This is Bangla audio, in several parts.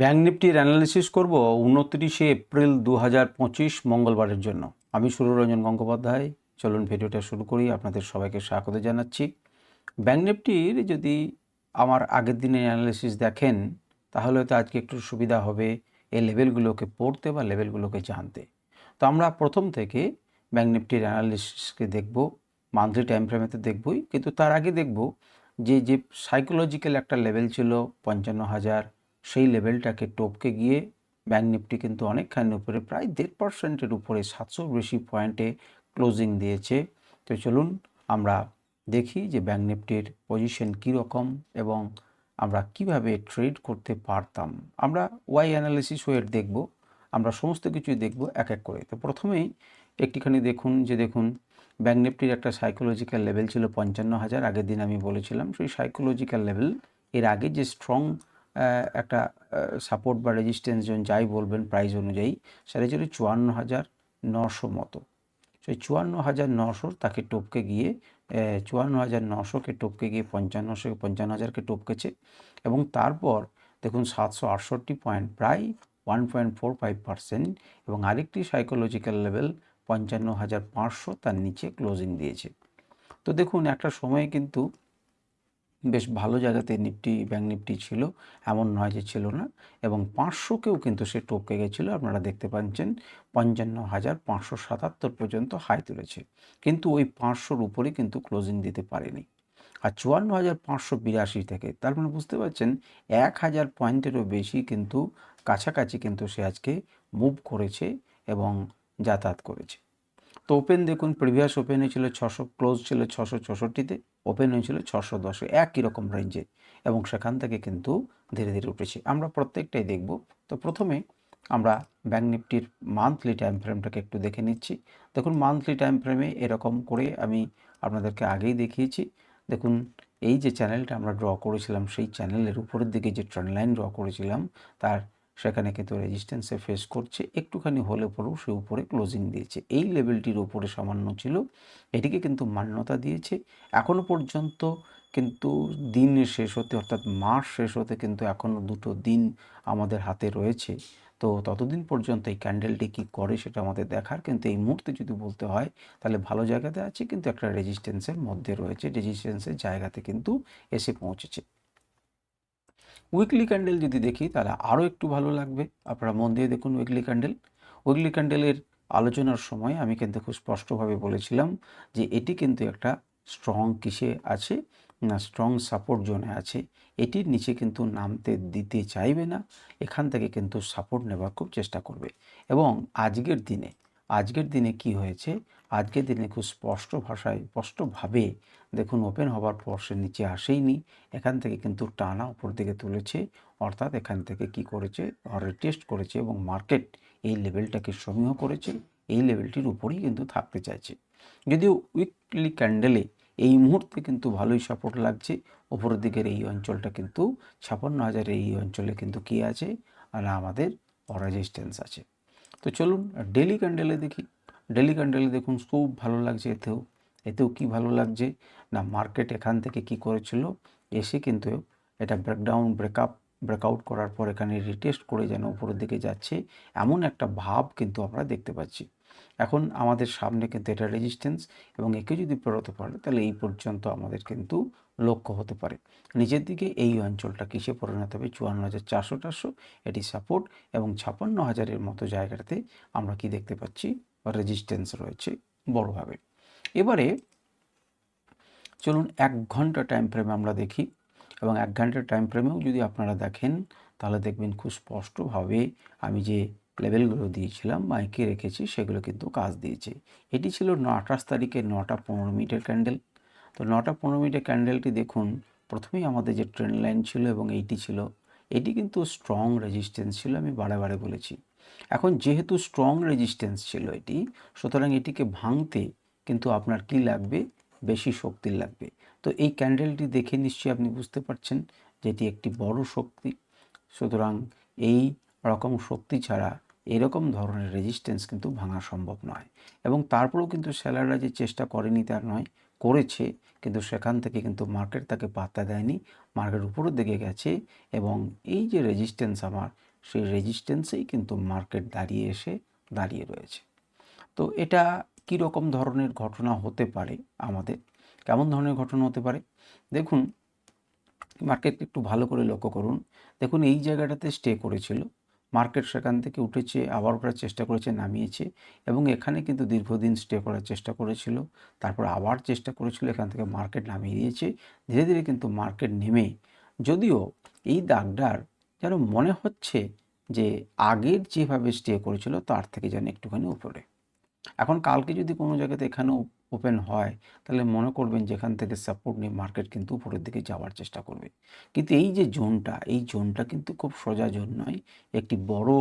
ব্যাঙ্ক নিফটির অ্যানালিসিস করব উনত্রিশে এপ্রিল দু হাজার পঁচিশ মঙ্গলবারের জন্য। আমি সুররঞ্জন গঙ্গোপাধ্যায়। চলুন ভিডিওটা শুরু করি। আপনাদের সবাইকে স্বাগত জানাচ্ছি। ব্যাঙ্ক নিফটির যদি আমার আগের দিনের অ্যানালিসিস দেখেন, তাহলে হয়তো আজকে একটু সুবিধা হবে এই লেভেলগুলোকে পড়তে বা লেভেলগুলোকে জানতে। তো আমরা প্রথম থেকে ব্যাঙ্ক নিফটির অ্যানালিসিসকে দেখব, মান্থলি টাইম ফ্রেমেতে দেখবই। কিন্তু তার আগে দেখব যে যে সাইকোলজিক্যাল একটা লেভেল ছিল পঞ্চান্ন হাজার সেই লেভেলটাকে টপকে গিয়ে ব্যাঙ্ক নিফটি কিন্তু অনেকখানি উপরে, প্রায় দেড় পার্সেন্টের উপরে সাতশো বেশি পয়েন্টে ক্লোজিং দিয়েছে। তো চলুন আমরা দেখি যে ব্যাঙ্ক নিফটির পজিশন কীরকম এবং আমরা কীভাবে ট্রেড করতে পারতাম। আমরা ওয়াই অ্যানালিসিস ওয়ের দেখব, আমরা সমস্ত কিছুই দেখব এক এক করে। তো প্রথমেই একটিখানি দেখুন, যে দেখুন ব্যাঙ্ক নিফটির একটা সাইকোলজিক্যাল লেভেল ছিল পঞ্চান্ন হাজার। আগের দিন আমি বলেছিলাম, সেই সাইকোলজিক্যাল লেভেল এর আগে যে স্ট্রং একটা সাপোর্ট বা রেজিস্ট্যান্স জোন যাই বলবেন প্রাইস অনুযায়ী, সেটা ছিল চুয়ান্ন হাজার নশো মতো। সেই চুয়ান্ন হাজার নশো তাকে টপকে গিয়ে চুয়ান্ন হাজার নশোকে টপকে গিয়ে পঞ্চান্নশো পঞ্চান্ন হাজারকে টপকেছে এবং তারপর দেখুন সাতশো আটষট্টি পয়েন্ট প্রায় one point four five percent এবং আরেকটি সাইকোলজিক্যাল লেভেল পঞ্চান্ন হাজার পাঁচশো তার নিচে ক্লোজিং দিয়েছে। তো দেখুন একটা সময়ে কিন্তু বেশ ভালো জায়গাতে নিফটি ব্যাঙ্ক নিফটি ছিল, এমন নয় যে ছিল না। এবং পাঁচশোকেও কিন্তু সে টপকে গেছিল, আপনারা দেখতে পাচ্ছেন, পঞ্চান্ন হাজার পাঁচশো সাতাত্তর পর্যন্ত হাই তুলেছে। কিন্তু ওই পাঁচশোর উপরে কিন্তু ক্লোজিং দিতে পারেনি। আর চুয়ান্ন হাজার পাঁচশো বিরাশি থেকে, তার মানে বুঝতে পারছেন, এক হাজার পয়েন্টেরও বেশি কিন্তু কাছাকাছি কিন্তু সে আজকে মুভ করেছে এবং যাতায়াত করেছে। তো ওপেন দেখুন প্রিভিয়াস ওপেনে ছিল ছশো ক্লোজ ছিল ছশো চৌষট্টিতে। ওপেন হয়েছিল ছশো দশে, একই রকম রেঞ্জে এবং সেখান থেকে কিন্তু ধীরে ধীরে উঠেছে। আমরা প্রত্যেকটাই দেখব। তো প্রথমে আমরা ব্যাঙ্ক নিফটির মান্থলি টাইম ফ্রেমটাকে একটু দেখে নিচ্ছি। দেখুন মান্থলি টাইম ফ্রেমে এরকম করে আমি আপনাদেরকে আগেই দেখিয়েছি। দেখুন, এই যে চ্যানেলটা আমরা ড্র করেছিলাম, সেই চ্যানেলের উপরের দিকে যে ট্রেন লাইন ড্র করেছিলাম, তার সেখানে কিন্তু রেজিস্ট্যান্সে ফেস করছে, একটুখানি হলে পরেও সে উপরে ক্লোজিং দিয়েছে। এই লেভেলটির উপরে সামান্য ছিল, এটিকে কিন্তু মান্যতা দিয়েছে। এখনও পর্যন্ত কিন্তু দিন শেষ হতে, অর্থাৎ মাস শেষ হতে কিন্তু এখনও দুটো দিন আমাদের হাতে রয়েছে। তো ততদিন পর্যন্ত এই ক্যান্ডেলটি কী করে সেটা আমাদের দেখার, কিন্তু এই মুহূর্তে যদি বলতে হয়, তাহলে ভালো জায়গাতে আছে, কিন্তু একটা রেজিস্ট্যান্সের মধ্যে রয়েছে। রেজিস্ট্যান্সের জায়গাতে কিন্তু এসে পৌঁছেছে। উইকলি ক্যান্ডেল যদি দেখি, তাহলে আরও একটু ভালো লাগবে। আপনারা মন দিয়ে দেখুন উইকলি ক্যান্ডেল উইকলি ক্যান্ডেলের আলোচনার সময় আমি কিন্তু খুব স্পষ্টভাবে বলেছিলাম যে এটি কিন্তু একটা স্ট্রং কিসে আছে না স্ট্রং সাপোর্ট জোনে আছে। এটির নিচে কিন্তু নামতে দিতে চাইবে না, এখান থেকে কিন্তু সাপোর্ট নেবার খুব চেষ্টা করবে। এবং আজকের দিনে আজকের দিনে কি হয়েছে? আজকের দিনে খুব স্পষ্ট ভাষায়, স্পষ্টভাবে দেখুন ওপেন হওয়ার পর সে নিচে আসেইনি। এখান থেকে কিন্তু টানা উপর দিকে তুলেছে, অর্থাৎ এখান থেকে কি করেছে? টেস্ট করেছে এবং মার্কেট এই লেভেলটাকে সমীহ করেছে, এই লেভেলটির উপরেই কিন্তু থাকতে চাইছে। যদিও উইকলি ক্যান্ডেলে এই মুহূর্তে কিন্তু ভালোই সাপোর্ট লাগছে। ওপরের দিকের এই অঞ্চলটা কিন্তু, ছাপান্ন হাজারের এই অঞ্চলে কিন্তু কি আছে? আর আমাদের রেজিস্ট্যান্স আছে। তো চলুন ডেলি ক্যান্ডেলে দেখি। ডেলি ক্যান্ডেলে দেখুন খুব ভালো লাগছে এতেও। এতেও কি ভালো লাগছে? না মার্কেট এখান থেকে কি করেছিল? এসে কিন্তু এটা ব্রেকডাউন ব্রেকআপ ব্রেকআউট করার পর এখানে রিটেস্ট করে যেন উপরের দিকে যাচ্ছে, এমন একটা ভাব কিন্তু আমরা দেখতে পাচ্ছি। এখন আমাদের সামনে কিন্তু এটা রেজিস্ট্যান্স এবং একে যদি পেরোতে পারে, তাহলে এই পর্যন্ত আমাদের কিন্তু লক্ষ্য হতে পারে। নিচের দিকে এই অঞ্চলটা কিসে পরিণত হবে? চুয়ান্ন হাজার চারশো চারশো, এটি সাপোর্ট এবং ছাপান্ন হাজারের মতো জায়গাটাতে আমরা কি দেখতে পাচ্ছি? রেজিস্ট্যান্স রয়েছে বড়োভাবে। এবারে চলুন এক ঘণ্টা টাইম ফ্রেমে আমরা দেখি এবং এক ঘণ্টার টাইম ফ্রেমেও যদি আপনারা দেখেন, তাহলে দেখবেন খুব স্পষ্টভাবে আমি যে লেভেলগুলো দিয়েছিলাম মাইকে রেখেছি, সেগুলো কিন্তু কাজ দিয়েছে। এটি ছিল ন আঠাশ তারিখে নটা পনেরো মিনিটের ক্যান্ডেল তো নটা পনেরো মিনিটের ক্যান্ডেলটি দেখুন, প্রথমেই আমাদের যে ট্রেন লাইন ছিল এবং এইটি ছিল, এটি কিন্তু স্ট্রং রেজিস্ট্যান্স ছিল, আমি বারে বারে বলেছি। এখন যেহেতু স্ট্রং রেজিস্ট্যান্স ছিল এটি, সুতরাং এটিকে ভাঙতে কিন্তু আপনার কি লাগবে? বেশি শক্তি লাগবে। তো এই ক্যান্ডেলটি দেখে নিশ্চয়ই আপনি বুঝতে পারছেন যে এটি একটি বড় শক্তি। সুতরাং এই রকম শক্তি ছাড়া এরকম ধরনের রেজিস্ট্যান্স কিন্তু ভাঙা সম্ভব নয়। এবং তারপরেও কিন্তু সেলাররা যে চেষ্টা করেনি তার নয়, করেছে, কিন্তু সেখান থেকে কিন্তু মার্কেট তাকে পাত্তা দেয়নি। মার্কেট উপরের দিকে গেছে এবং এই যে রেজিস্ট্যান্স আমার সেই রেজিস্ট্যান্সেই কিন্তু মার্কেট দাঁড়িয়ে এসে দাঁড়িয়ে রয়েছে। তো এটা কী রকম ধরনের ঘটনা হতে পারে আমাদের? কেমন ধরনের ঘটনা হতে পারে? দেখুন মার্কেট একটু ভালো করে লক্ষ্য করুন। দেখুন, এই জায়গাটাতে স্টে করেছিল। মার্কেট সেখান থেকে উঠেছে, আবার ওঠার চেষ্টা করেছে, নামিয়েছে এবং এখানে কিন্তু দীর্ঘদিন স্টে করার চেষ্টা করেছিল। তারপর আবার চেষ্টা করেছিল, এখান থেকে মার্কেট নামিয়ে দিয়েছে। ধীরে ধীরে কিন্তু মার্কেট নেমে। যদিও এই দাগটার যেন মনে হচ্ছে যে আগের যেভাবে স্টে করেছিল, তার থেকে যেন একটুখানি উপরে। এখন কালকে যদি কোনো জায়গাতে এখানে ওপেন হয়, তাহলে মনে করবেন যেখান থেকে সাপোর্ট নিয়ে মার্কেট কিন্তু উপরের দিকে যাওয়ার চেষ্টা করবে। কিন্তু এই যে জোনটা, এই জোনটা কিন্তু খুব সোজা জোন নয়, একটি বড়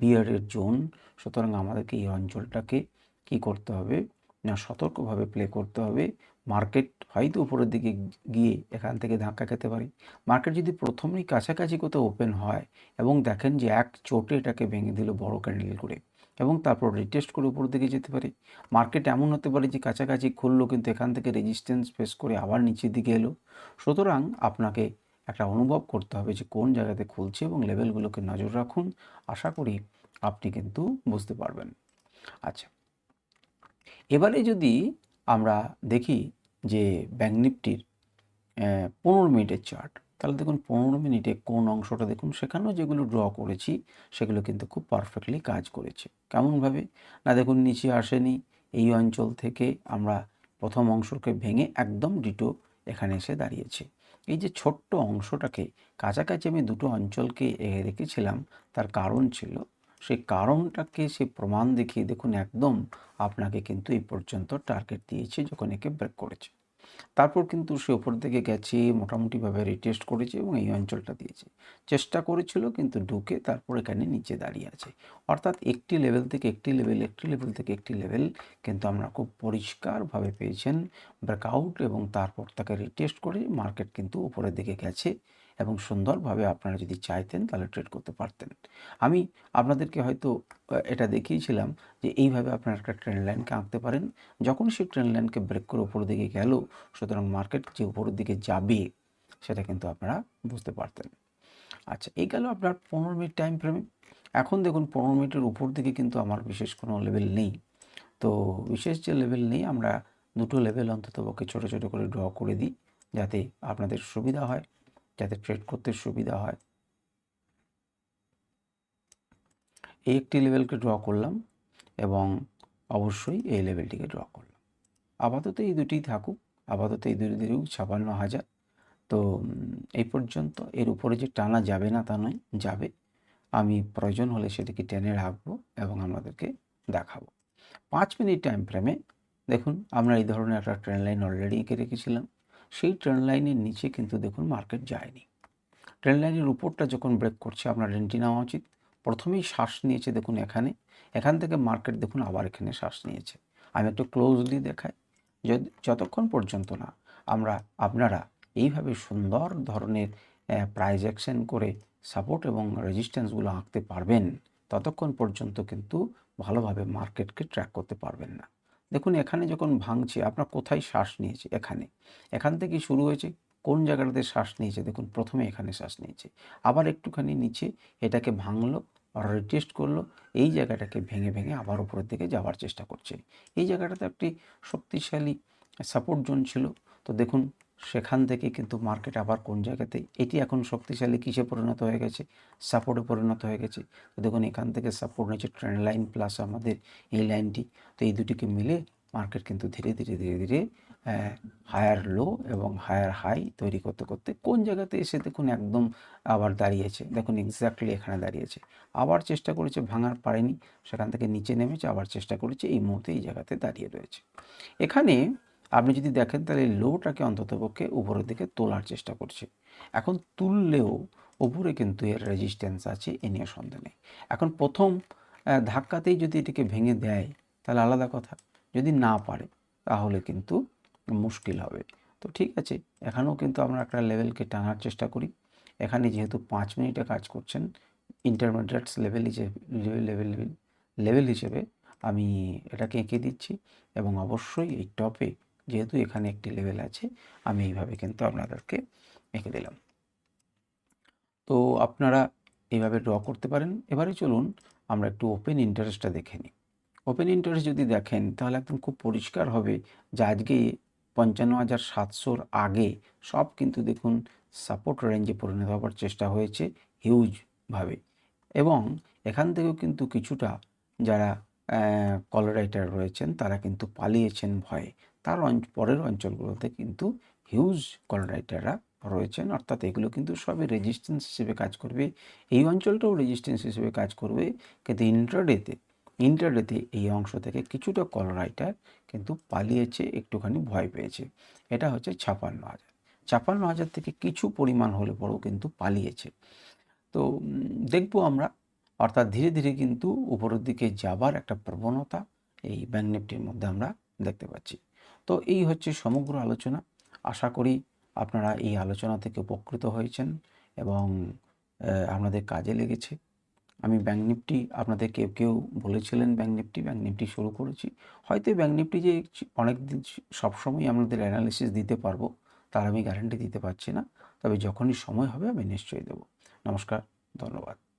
বিয়ারের জোন। সুতরাং আমাদেরকে এই অঞ্চলটাকে কি করতে হবে না, সতর্কভাবে প্লে করতে হবে। মার্কেট হয়তো উপরের দিকে গিয়ে এখান থেকে ধাক্কা খেতে পারে। মার্কেট যদি প্রথমেই কাছাকাছি কোথাও ওপেন হয় এবং দেখেন যে এক চোটে এটাকে ভেঙে দিল বড় ক্যান্ডেল করে এবং তারপর রিটেস্ট করে উপর দিকে যেতে পারে। মার্কেট এমন হতে পারে যে কাছাকাছি খুললো কিন্তু এখান থেকে রেজিস্ট্যান্স ফেস করে আবার নিচের দিকে এলো। সুতরাং আপনাকে একটা অনুভব করতে হবে যে কোন জায়গাতে খুলছে এবং লেভেলগুলোকে নজর রাখুন। আশা করি আপনি কিন্তু বুঝতে পারবেন। আচ্ছা। এবারে যদি আমরা দেখি যে ব্যাঙ্ক নিফটির পনেরো মিনিটের চার্ট। তাহলে দেখুন পনেরো মিনিটে কোন অংশটা দেখুন, সেখানেও যেগুলো ড্র করেছি, সেগুলো কিন্তু খুব পারফেক্টলি কাজ করেছে। কেমনভাবে? না দেখুন নিচে আসেনি, এই অঞ্চল থেকে আমরা প্রথম অংশকে ভেঙে একদম ডিটো এখানে এসে দাঁড়িয়েছে। এই যে ছোট্ট অংশটাকে, কাছাকাছি আমি দুটো অঞ্চলকে রেখেছিলাম, তার কারণ ছিল সেই কারণটাকে সে প্রমাণ দেখিয়ে দেখুন, একদম আপনাকে কিন্তু এই পর্যন্ত টার্গেট দিয়েছে যখন একে ব্রেক করেছে। তারপর কিন্তু সে ওপর দিকে গেছে, মোটামুটিভাবে রিটেস্ট করেছে এবং এই অঞ্চলটা দিয়েছে। চেষ্টা করেছিল কিন্তু ঢুকে তারপর এখানে নিচে দাঁড়িয়ে আছে। অর্থাৎ একটি লেভেল থেকে একটি লেভেল একটি লেভেল থেকে একটি লেভেল কিন্তু আমরা খুব পরিষ্কারভাবে পেয়েছেন। ব্রেকআউট এবং তারপর তাকে রিটেস্ট করে মার্কেট কিন্তু উপরের দিকে গেছে। এবং সুন্দরভাবে আপনারা যদি চাইতেন তাহলে ট্রেড করতে পারতেন। আমি আপনাদেরকে হয়তো এটা দেখিয়েছিলাম যে এইভাবে আপনারা একটা ট্রেন লাইনকে আঁকতে পারেন। যখন সেই ট্রেন লাইনকে ব্রেক করে উপরের দিকে গেল, সুতরাং মার্কেট যে উপরের দিকে যাবে, সেটা কিন্তু আপনারা বুঝতে পারতেন। আচ্ছা এই গেল আপনার পনেরো মিনিট টাইম ফ্রেমে এখন দেখুন, পনেরো মিনিটের উপর দিকে কিন্তু আমার বিশেষ কোনো লেভেল নেই। তো বিশেষ যে লেভেল নেই, আমরা দুটো লেভেল অন্তত পক্ষে ছোটো ছোটো করে ড্র করে দিই, যাতে আপনাদের সুবিধা হয়। যাতে ট্রেড করতে সুবিধা হয়। এই একটি লেভেলকে ড্র করলাম এবং অবশ্যই এই লেভেলটিকে ড্র করলাম। আপাতত এই দুটি থাকুক, আপাতত এই দুটি দিয়েও ছাপান্ন হাজার। তো এই পর্যন্ত। এর উপরে যে টানা যাবে না তা নয়, যাবে। আমি প্রয়োজন হলে সেটিকে টেনে রাখব এবং আমাদেরকে দেখাবো। পাঁচ মিনিট টাইম ফ্রেমে দেখুন, আমরা এই ধরনের একটা ট্রেন লাইন অলরেডি এঁকে রেখেছিলাম। সেই ট্রেন লাইনের নিচে কিন্তু দেখুন মার্কেট যায়নি। ট্রেন লাইনের উপরটা যখন ব্রেক করছে, আপনার রেন্টি নেওয়া উচিত। প্রথমেই শ্বাস নিয়েছে দেখুন এখানে। এখান থেকে মার্কেট দেখুন আবার এখানে শ্বাস নিয়েছে। আমি একটু ক্লোজলি দেখাই। যদি, যতক্ষণ পর্যন্ত না আমরা, আপনারা এইভাবে সুন্দর ধরনের প্রাইজ অ্যাকশন করে সাপোর্ট এবং রেজিস্ট্যান্সগুলো আঁকতে পারবেন, ততক্ষণ পর্যন্ত কিন্তু ভালোভাবে মার্কেটকে ট্র্যাক করতে পারবেন না। দেখুন, এখানে যখন ভাঙছে, আপনার কোথায় শ্বাস নিয়েছে? এখানে। এখান থেকে শুরু হয়েছে, কোন জায়গাটাতে শ্বাস নিয়েছে? দেখুন, প্রথমে এখানে শ্বাস নিয়েছে। আবার একটুখানি নিচে এটাকে ভাঙলো, রিটেস্ট করল, এই জায়গাটাকে ভেঙে ভেঙে আবার উপরের দিকে যাওয়ার চেষ্টা করছে। এই জায়গাটাতে একটি শক্তিশালী সাপোর্ট জোন ছিল। তো দেখুন সেখান থেকে কিন্তু মার্কেট আবার কোন জায়গাতে? এটি এখন শক্তিশালী কিসে পরিণত হয়ে গেছে? সাপোর্টে পরিণত হয়ে গেছে। তো দেখুন, এখান থেকে সাপোর্ট নিয়েছে ট্রেন্ড লাইন প্লাস আমাদের এই লাইনটি তো এই দুটিকে মিলে মার্কেট কিন্তু ধীরে ধীরে ধীরে ধীরে হায়ার লো এবং হায়ার হাই তৈরি করতে করতে কোন জায়গাতে এসে দেখুন একদম আবার দাঁড়িয়েছে। দেখুন এক্স্যাক্টলি এখানে দাঁড়িয়েছে। আবার চেষ্টা করেছে, ভাঙার পারেনি। সেখান থেকে নিচে নেমেছে, আবার চেষ্টা করেছে, এই মুহূর্তে এই জায়গাতে দাঁড়িয়ে রয়েছে। এখানে আপনি যদি দেখেন তাহলে লোটাকে অন্ততপক্ষে উপরের দিকে তোলার চেষ্টা করছে। এখন তুললেও উপরে কিন্তু এর রেজিস্ট্যান্স আছে, এ নিয়ে সন্দেহ নেই। এখন প্রথম ধাক্কাতেই যদি এটিকে ভেঙে দেয়, তাহলে আলাদা কথা। যদি না পারে, তাহলে কিন্তু মুশকিল হবে। তো ঠিক আছে, এখানেও কিন্তু আমরা একটা লেভেলকে টানার চেষ্টা করি। এখানে যেহেতু পাঁচ মিনিটে কাজ করছেন ইন্টারমিডিয়েটস লেভেল হিসেবে লেভেল লেভেল লেভেল হিসেবে আমি এটাকে এঁকে দিচ্ছি এবং অবশ্যই এই টপে যেহেতু এখানে একটি লেভেল আছে, আমি এইভাবে কিন্তু আপনাদেরকে এঁকে দিলাম। তো আপনারা এইভাবে ড্র করতে পারেন। এবারে চলুন আমরা একটু ওপেন ইন্টারেস্টটা দেখে নিই। ওপেন ইন্টারেস্ট যদি দেখেন, তাহলে একদম খুব পরিষ্কার হবে যে আজকে পঞ্চান্ন হাজার সাতশোর আগে সব কিন্তু দেখুন সাপোর্ট রেঞ্জে পরিণত হওয়ার চেষ্টা হয়েছে হিউজভাবে এবং এখান থেকেও কিন্তু কিছুটা যারা কলরাইটার রয়েছেন, তারা কিন্তু পালিয়েছেন ভয়ে। তার পরের অঞ্চলগুলোতে কিন্তু হিউজ কলরাইটাররা রয়েছেন। অর্থাৎ এগুলো কিন্তু সবই রেজিস্ট্যান্স হিসেবে কাজ করবে। এই অঞ্চলটাও রেজিস্ট্যান্স হিসেবে কাজ করবে। কিন্তু ইন্টারডেতে ইন্টারডেতে এই অংশ থেকে কিছুটা কলরাইটার কিন্তু পালিয়েছে, একটুখানি ভয় পেয়েছে। এটা হচ্ছে ছাপান্ন হাজার। ছাপান্ন হাজার থেকে কিছু পরিমাণ হলে পরেও কিন্তু পালিয়েছে। তো দেখব আমরা। অর্থাৎ ধীরে ধীরে কিন্তু উপরের দিকে যাবার একটা প্রবণতা এই ব্যাঙ্ক মধ্যে আমরা দেখতে পাচ্ছি। তো এই হচ্ছে সমগ্র আলোচনা। আশা করি আপনারা এই আলোচনা থেকে উপকৃত হয়েছেন এবং আপনাদের কাজে লেগেছে। আমি ব্যাঙ্ক নিফটি আপনাদের কেউ কেউ বলেছিলেন ব্যাঙ্ক নিফটি ব্যাঙ্ক নিফটি শুরু করেছি। হয়তো ব্যাঙ্ক নিফটি যে অনেক দিন সবসময় আমাদের অ্যানালিসিস দিতে পারব, তার আমি গ্যারান্টি দিতে পারছি না। তবে যখনই সময় হবে আমি নিশ্চয়ই দেবো। নমস্কার, ধন্যবাদ।